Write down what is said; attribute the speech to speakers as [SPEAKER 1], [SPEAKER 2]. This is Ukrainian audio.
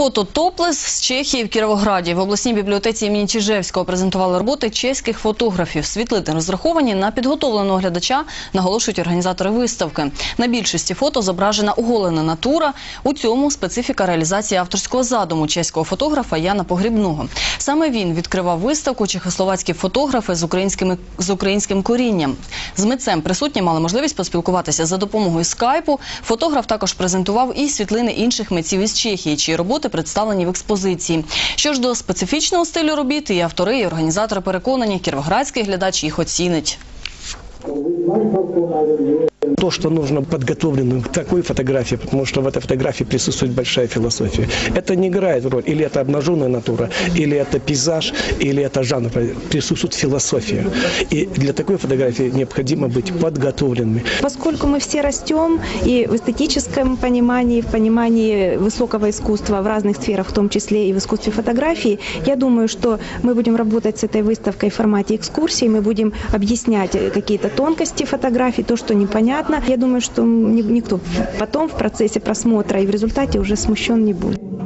[SPEAKER 1] Фото топлес з Чехії в Кіровограді. В обласній бібліотеці імені Чижевського презентували роботи чеських фотографів. Світлини розраховані на підготовленого глядача, наголошують організатори виставки. На більшості фото зображена оголена натура. У цьому специфіка реалізації авторського задуму чеського фотографа Яна Погрібного. Саме він відкривав виставку чехословацькі фотографи з українськими з українським корінням. З митцем присутні мали можливість поспілкуватися за допомогою скайпу. Фотограф також презентував і світлини інших митців із Чехії, чиї роботи представлені в експозиції. Що ж до специфічного стилю робіт, і автори, і організатори переконані, кіровоградський глядач їх оцінить.
[SPEAKER 2] То, что нужно подготовленную к такой фотографии, потому что в этой фотографии присутствует большая философия. Это не играет роль, или это обнаженная натура, или это пейзаж, или это жанр. Присутствует философия. И для такой фотографии необходимо быть подготовленными.
[SPEAKER 3] Поскольку мы все растем и в эстетическом понимании, в понимании высокого искусства в разных сферах, в том числе и в искусстве фотографии, я думаю, что мы будем работать с этой выставкой в формате экскурсии, мы будем объяснять какие-то тонкости фотографий, то, что непонятно. Я думаю, что никто потом в процессе просмотра и в результате уже смущен не будет.